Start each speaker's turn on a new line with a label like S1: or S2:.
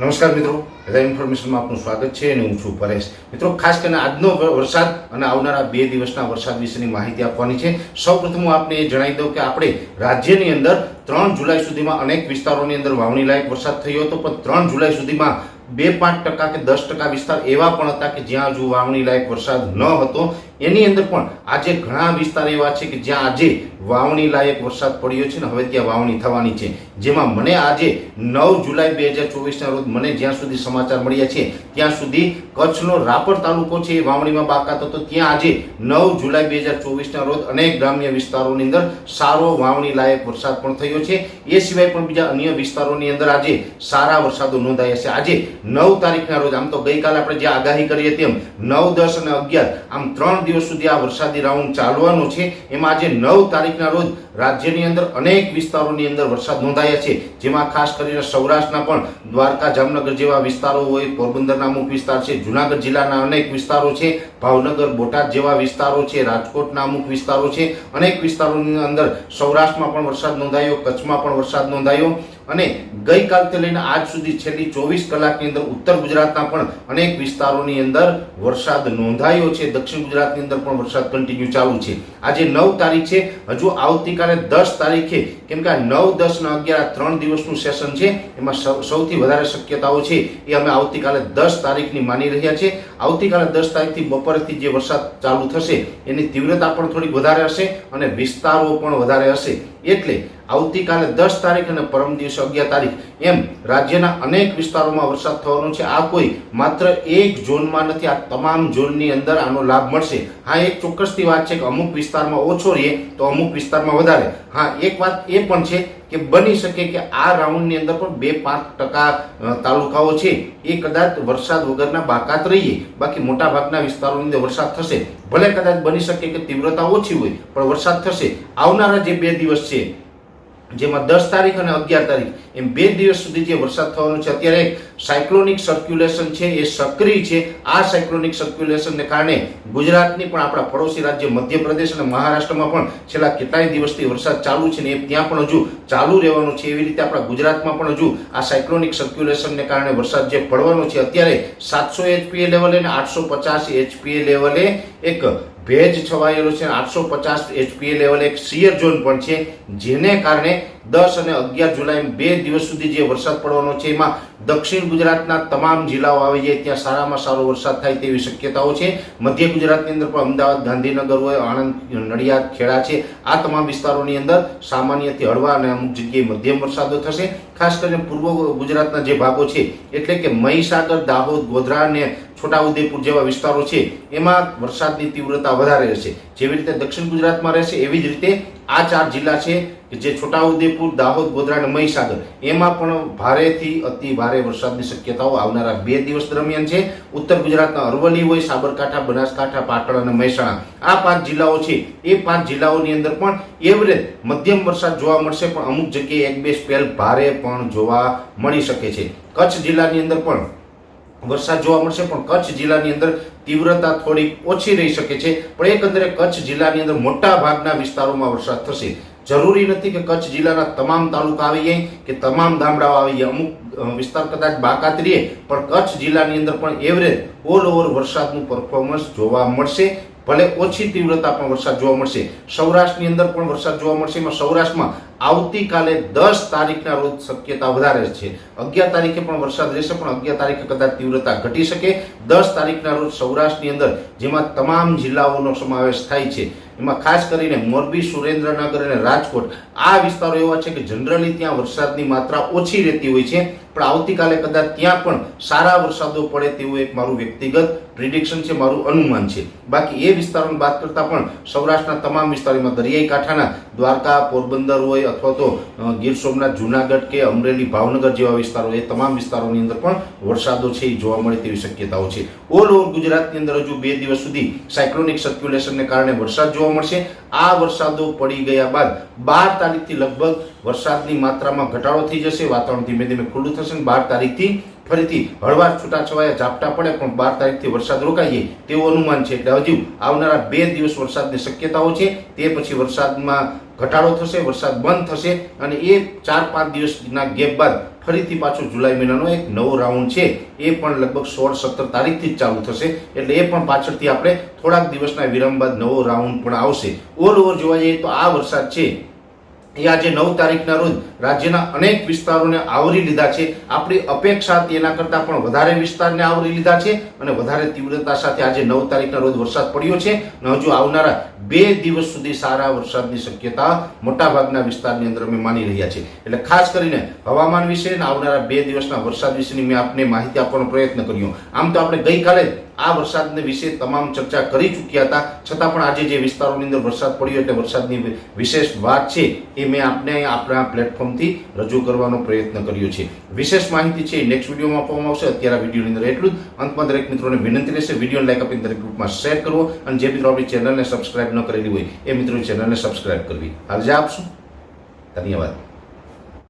S1: નમસ્કાર મિત્રો. બધા ઇન્ફોર્મેશનમાં આપનું સ્વાગત છે અને હું છું પરેશ. મિત્રો, ખાસ કરીને આજનો વરસાદ અને આવનારા બે દિવસના વરસાદ વિશેની માહિતી આપવાની છે. સૌપ્રથમ હું આપને એ જણાવી દઉં કે આપણે રાજ્યની અંદર ત્રણ જુલાઈ સુધીમાં અનેક વિસ્તારોની અંદર વાવણી લાયક વરસાદ થયો હતો, પણ ત્રણ જુલાઈ સુધીમાં બે પાંચ ટકા કે દસ ટકા વિસ્તાર એવા પણ હતા કે જ્યાં હજુ વાવણી લાયક વરસાદ ન હતો. એની અંદર પણ આજે ઘણા વિસ્તાર એવા છે કે જ્યાં આજે વાવણી લાયક વરસાદ પડ્યો છે ને હવે ત્યાં વાવણી થવાની છે. જેમાં મને આજે નવ જુલાઈ બે હજાર ચોવીસના રોજ મને જ્યાં સુધી સમાચાર મળ્યા છે, ત્યાં સુધી કચ્છનો રાપર તાલુકો છે એ વાવણીમાં બાકાત હતો. ત્યાં આજે નવ જુલાઈ બે હજાર ચોવીસના રોજ અનેક ગ્રામ્ય વિસ્તારોની અંદર સારો વાવણી લાયક વરસાદ પણ થયો છે. એ સિવાય પણ બીજા અન્ય વિસ્તારોની અંદર આજે સારા વરસાદો નોંધાયા છે. આજે નવ તારીખના રોજ આમ તો ગઈકાલે આપણે જે આગાહી કરીએ તેમ નવ દસ અને અગિયાર, આમ ત્રણ દિવસ સુધી આ વરસાદી રાઉન્ડ ચાલવાનો છે. એમાં આજે નવ તારીખના રોજ રાજ્યની અંદર અનેક વિસ્તારોની અંદર વરસાદ નોંધાયા છે. જેમાં ખાસ કરીને સૌરાષ્ટ્રના પણ દ્વારકા, જામનગર જેવા વિસ્તારો હોય, પોરબંદરના અમુક વિસ્તાર છે, જુનાગઢ જિલ્લાના અનેક વિસ્તારો છે, ભાવનગર, બોટાદ જેવા વિસ્તારો છે, રાજકોટના અમુક વિસ્તારો છે. અનેક વિસ્તારોની અંદર સૌરાષ્ટ્રમાં પણ વરસાદ નોંધાયો, કચ્છમાં પણ વરસાદ નોંધાયો. અને ગઈકાલથી લઈને આજ સુધી છેલ્લી ચોવીસ કલાકની અંદર ઉત્તર ગુજરાતના પણ અનેક વિસ્તારોની અંદર વરસાદ નોંધાયો છે. દક્ષિણ ગુજરાતની અંદર પણ વરસાદ કન્ટિન્યુ ચાલુ છે. આજે નવ તારીખ છે હજુ આવતીકાલે દસ તારીખે, કેમ કે આ નવ, દસ ને અગિયાર ત્રણ દિવસનું સેશન છે. એમાં સૌથી વધારે શક્યતાઓ છે એ અમે આવતીકાલે દસ તારીખની માની રહ્યા છે. આવતીકાલે દસ તારીખથી બપોરેથી જે વરસાદ ચાલુ થશે, એની તીવ્રતા પણ થોડી વધારે હશે અને વિસ્તારો પણ વધારે હશે. એટલે આવતીકાલે દસ તારીખ અને પરમ દિવસે અગિયાર તારીખ એમ રાજ્યના અનેક વિસ્તારોમાં વરસાદ થવાનો છે. આ કોઈ માત્ર એક ઝોનમાં નથી, આ તમામ ઝોનની અંદર આનો લાભ મળશે. હા, એક ચોક્કસથી વાત છે કે અમુક વિસ્તારમાં ઓછો રહે તો અમુક વિસ્તારમાં વધારે. હા, એક વાત એ પણ છે કે બની શકે કે આ રાઉન્ડની અંદર પણ બે પાંચ ટકા તાલુકાઓ છે એ કદાચ વરસાદ વગરના બાકાત રહીએ. બાકી મોટા ભાગના વિસ્તારોની અંદર વરસાદ થશે. ભલે કદાચ બની શકે કે તીવ્રતા ઓછી હોય, પણ વરસાદ થશે. આવનારા જે બે દિવસ છે જેમાં દસ તારીખ અને અગિયાર તારીખ. એમ બે દિવસ સુધી જે વરસાદ થવાનો છે, અત્યારે સાયક્લોનિક સર્ક્યુલેશન છે, એ સક્રિય છે. આ સાયક્લોનિક સર્ક્યુલેશનને કારણે ગુજરાતની પણ આપણા પડોશી રાજ્ય મધ્યપ્રદેશ અને મહારાષ્ટ્રમાં પણ છેલ્લા કેટલાય દિવસથી વરસાદ ચાલુ છે ને એ ત્યાં પણ હજુ ચાલુ રહેવાનો છે. એવી રીતે આપણા ગુજરાતમાં પણ હજુ આ સાયક્લોનિક સર્ક્યુલેશનને કારણે વરસાદ જે પડવાનો છે, અત્યારે સાતસો એચપીએ લેવલે અને આઠસો પચાસ એચપીએ લેવલે એક ભેજ છવાયેલો છે. આઠસો પચાસ એચપીએ લેવલ એક સિયર ઝોન પણ છે, જેને કારણે દસ અને અગિયાર જુલાઈ બે દિવસ સુધી જે વરસાદ પડવાનો છે, એમાં દક્ષિણ ગુજરાતના તમામ જિલ્લાઓ આવી જાય ત્યાં સારામાં સારો વરસાદ થાય તેવી શક્યતાઓ છે. મધ્ય ગુજરાતની અંદર પણ અમદાવાદ, ગાંધીનગર હોય, આણંદ, નડિયાદ, ખેડા છે. આ તમામ વિસ્તારોની અંદર સામાન્યથી હળવા અને અમુક જગ્યાએ મધ્યમ વરસાદો થશે. ખાસ કરીને પૂર્વ ગુજરાતના જે ભાગો છે, એટલે કે મહીસાગર, દાહોદ, ગોધરા અને છોટાઉદેપુર જેવા વિસ્તારો છે, એમાં વરસાદની તીવ્રતા વધારે રહેશે. જેવી રીતે દક્ષિણ ગુજરાતમાં રહેશે, એવી જ રીતે આ ચાર જિલ્લા છે જે છોટાઉદેપુર, દાહોદ, ગોધરા અને મહીસાગર. એમાં પણ ભારેથી અતિ ભારે વરસાદની શક્યતાઓ આવનારા બે દિવસ દરમિયાન છે. ઉત્તર ગુજરાતના અરવલ્લી હોય, સાબરકાંઠા, બનાસકાંઠા, પાટણ અને મહેસાણા. આ પાંચ જિલ્લાઓ છે. એ પાંચ જિલ્લાઓની અંદર પણ એવરેજ મધ્યમ વરસાદ જોવા મળશે, પણ અમુક જગ્યાએ એક બે સ્પેલ ભારે પણ જોવા મળી શકે છે. કચ્છ જિલ્લાની અંદર પણ વરસાદ જોવા મળશે, પણ કચ્છ જિલ્લાની અંદર તીવ્રતા થોડીક ઓછી રહી શકે છે. પણ એકંદરે કચ્છ જિલ્લાની અંદર મોટા ભાગના વિસ્તારોમાં વરસાદ થશે. જરૂરી નથી કે કચ્છ જિલ્લાના તમામ તાલુકા આવી જાય, કે તમામ ગામડાઓ આવી જાય. અમુક વિસ્તાર કદાચ બાકાત રહે, પણ કચ્છ જિલ્લાની અંદર પણ એવરેજ ઓલ ઓવર વરસાદનું પરફોર્મન્સ જોવા મળશે. ભલે ઓછી તીવ્રતા પણ વરસાદ જોવા મળશે. સૌરાષ્ટ્રની અંદર પણ વરસાદ જોવા મળશે. એમાં સૌરાષ્ટ્રમાં આવતીકાલે દસ તારીખના રોજ શક્યતા વધારે છે. અગિયાર તારીખે પણ વરસાદ રહેશે, પણ અગિયાર તારીખે કદાચ તીવ્રતા ઘટી શકે. દસ તારીખના રોજ સૌરાષ્ટ્રની અંદર, જેમાં તમામ જિલ્લાઓનો સમાવેશ થાય છે. એમાં ખાસ કરીને મોરબી, સુરેન્દ્રનગર અને રાજકોટ, આ વિસ્તારો એવા છે કે જનરલી ત્યાં વરસાદની માત્રા ઓછી રહેતી હોય છે. પણ આવતીકાલે કદાચ ત્યાં પણ સારા વરસાદો પડે તેવું એક મારું વ્યક્તિગત પ્રિડિક્શન છે, મારું અનુમાન છે. બાકી એ વિસ્તારોની વાત કરતાં પણ સૌરાષ્ટ્રના તમામ વિસ્તારોમાં દરિયાઈ કાંઠાના દ્વારકા, પોરબંદર હોય અથવા તો ગીર સોમનાથ, જુનાગઢ કે અમરેલી, ભાવનગર જેવા વિસ્તારો, એ તમામ વિસ્તારોની અંદર પણ વરસાદો છે એ જોવા મળે તેવી શક્યતાઓ છે. ઓલ ઓવર ગુજરાતની અંદર હજુ બે દિવસ સુધી સાયક્લોનિક સર્ક્યુલેશનને કારણે વરસાદ જોવા મળશે. આ વરસાદો પડી ગયા બાદ બાર તારીખથી લગભગ વરસાદની માત્રામાં ઘટાડો થઈ જશે. વાતાવરણ ધીમે ધીમે ખુલ્લું થશે બાર તારીખથી ફરીથી હળવા છૂટાછવાયા ઝાપટા પડે પણ બાર તારીખથી વરસાદ રોકાઈએ તેવું અનુમાન છે. એટલે હજુ આવનારા બે દિવસ વરસાદની શક્યતાઓ છે. તે પછી વરસાદમાં ઘટાડો થશે, વરસાદ બંધ થશે અને એ ચાર પાંચ દિવસના ગેપ બાદ ફરીથી પાછો જુલાઈ મહિનાનો એક નવો રાઉન્ડ છે. એ પણ લગભગ સોળ સત્તર તારીખથી જ ચાલુ થશે. એટલે એ પણ પાછળથી આપણે થોડાક દિવસના વિરામ બાદ નવો રાઉન્ડ પણ આવશે. ઓલ ઓવર જોવા જઈએ તો આ વરસાદ છે. આજે નવ તારીખના રોજ રાજ્યના અનેક વિસ્તારોને આવરી લીધા છે. આપણી અપેક્ષા તેના કરતા કરતાં પણ વધારે વિસ્તારને આવરી લીધા છે અને વધારે તીવ્રતા સાથે આજે નવ તારીખના રોજ વરસાદ પડ્યો છે. અને હજુ આવનારા બે દિવસ સુધી સારા વરસાદની શક્યતા મોટાભાગના વિસ્તારની અંદર અમે માની રહ્યા છીએ. એટલે ખાસ કરીને હવામાન વિશે અને આવનારા બે દિવસના વરસાદ વિશેની મેં આપને માહિતી આપવાનો પ્રયત્ન કર્યો. આમ તો આપણે ગઈકાલે આ વરસાદને વિશે તમામ ચર્ચા કરી ચૂક્યા હતા. છતાં પણ આજે જે વિસ્તારોની અંદર વરસાદ પડ્યો એટલે વરસાદની વિશેષ વાત છે એ મેં આપને આપણા પ્લેટફોર્મથી રજૂ કરવાનો પ્રયત્ન કર્યો છે. વિશેષ માહિતી છે નેક્સ્ટ વિડીયોમાં આપવામાં આવશે. અત્યારે વિડીયોની અંદર એટલું જ. અંતમાં દરેક મિત્રોને વિનંતી રહેશે. વીડિયો લાઈક આપીને દરેક ગ્રુપમાં શેર કરવો અને જે મિત્રો આપણી ચેનલને સબસ્ક્રાઇબ ન કરેલી હોય એ મિત્રો ચેનલને સબસ્ક્રાઇબ કરવી. હાલ જે આપશું. ધન્યવાદ.